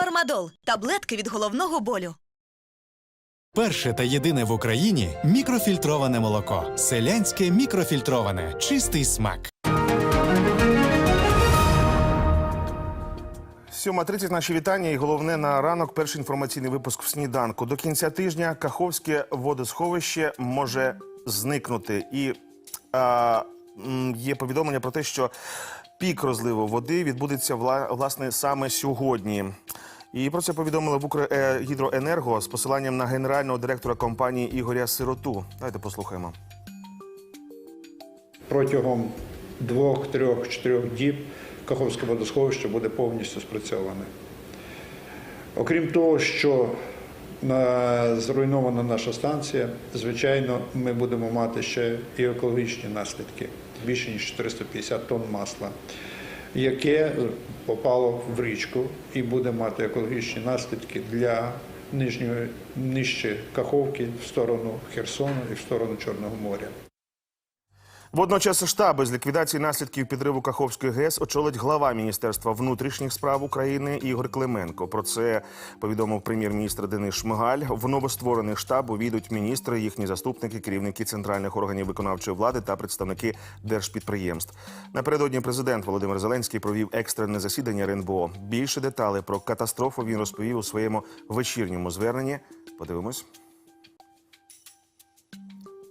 Фармадол таблетки від головного болю. Перше та єдине в Україні мікрофільтроване молоко. Селянське мікрофільтроване. Чистий смак. 7.30 наші вітання і головне на ранок перший інформаційний випуск в сніданку. До кінця тижня Каховське водосховище може зникнути. І а, є повідомлення про те, що пік розливу води відбудеться вла- власне саме сьогодні. І про це повідомили в Укргідроенерго з посиланням на генерального директора компанії Ігоря Сироту. Давайте послухаємо. протягом двох, трьох, чотирьох діб Каховське водосховище буде повністю спрацьоване. Окрім того, що зруйнована наша станція, звичайно, ми будемо мати ще і екологічні наслідки більше ніж 450 тонн масла, яке попало в річку і буде мати екологічні наслідки для нижньої нижче Каховки в сторону Херсону і в сторону Чорного моря. Водночас штаби з ліквідації наслідків підриву Каховської ГЕС очолить глава Міністерства внутрішніх справ України Ігор Клименко. Про це повідомив прем'єр-міністр Денис Шмигаль. В новостворений штаб увійдуть міністри, їхні заступники, керівники центральних органів виконавчої влади та представники держпідприємств. Напередодні президент Володимир Зеленський провів екстрене засідання РНБО. Більше деталей про катастрофу він розповів у своєму вечірньому зверненні. Подивимось.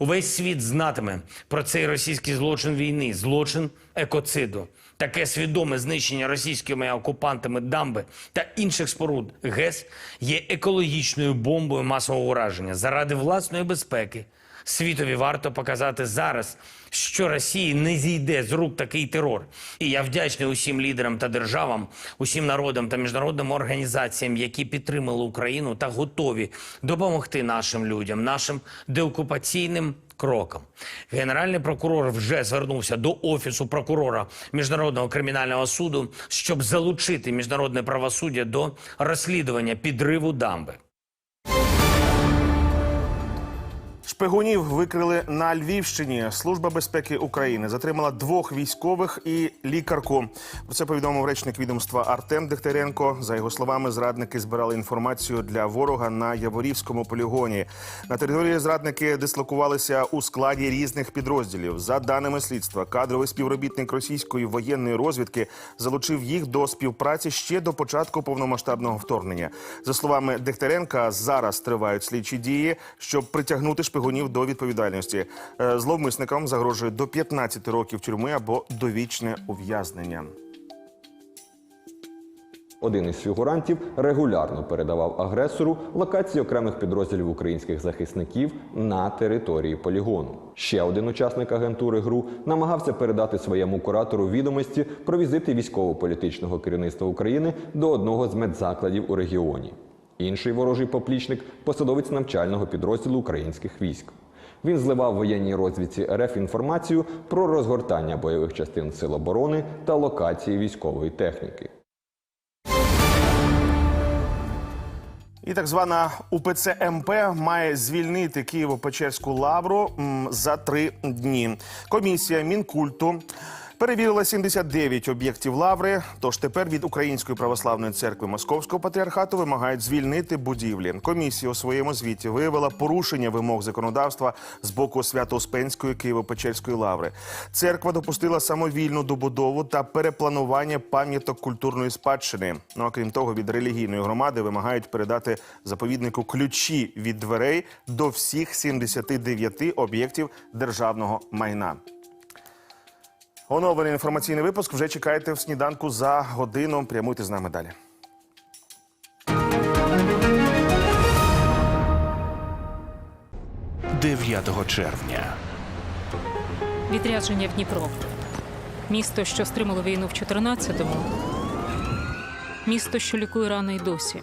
Увесь світ знатиме про цей російський злочин війни, злочин екоциду. Таке свідоме знищення російськими окупантами дамби та інших споруд ГЕС є екологічною бомбою масового ураження заради власної безпеки. Світові варто показати зараз, що Росії не зійде з рук такий терор. І я вдячний усім лідерам та державам, усім народам та міжнародним організаціям, які підтримали Україну та готові допомогти нашим людям, нашим деокупаційним крокам. Генеральний прокурор вже звернувся до офісу прокурора міжнародного кримінального суду, щоб залучити міжнародне правосуддя до розслідування підриву дамби. Шпигунів викрили на Львівщині. Служба безпеки України затримала двох військових і лікарку. Про це повідомив речник відомства Артем Дегтяренко. За його словами, зрадники збирали інформацію для ворога на Яворівському полігоні. На території зрадники дислокувалися у складі різних підрозділів. За даними слідства, кадровий співробітник російської воєнної розвідки залучив їх до співпраці ще до початку повномасштабного вторгнення. За словами Дегтяренка, зараз тривають слідчі дії, щоб притягнути шпигунів до відповідальності. Е, Зловмисникам загрожує до 15 років тюрми або довічне ув'язнення. Один із фігурантів регулярно передавав агресору локації окремих підрозділів українських захисників на території полігону. Ще один учасник агентури ГРУ намагався передати своєму куратору відомості про візити військово-політичного керівництва України до одного з медзакладів у регіоні. Інший ворожий поплічник посадовець навчального підрозділу українських військ. Він зливав воєнній розвідці РФ інформацію про розгортання бойових частин сил оборони та локації військової техніки. І так звана УПЦ МП має звільнити Києво-Печерську лавру за три дні. Комісія Мінкульту перевірила 79 об'єктів лаври. Тож тепер від Української православної церкви Московського патріархату вимагають звільнити будівлі. Комісія у своєму звіті виявила порушення вимог законодавства з боку Свято-Успенської Києво-Печерської лаври. Церква допустила самовільну добудову та перепланування пам'яток культурної спадщини. Ну а крім того, від релігійної громади вимагають передати заповіднику ключі від дверей до всіх 79 об'єктів державного майна. Оновлений інформаційний випуск вже чекайте в сніданку за годину. Прямуйте з нами далі. – 9 червня. Відрядження в Дніпро. Місто, що стримало війну в 14-му. Місто, що лікує рани й досі.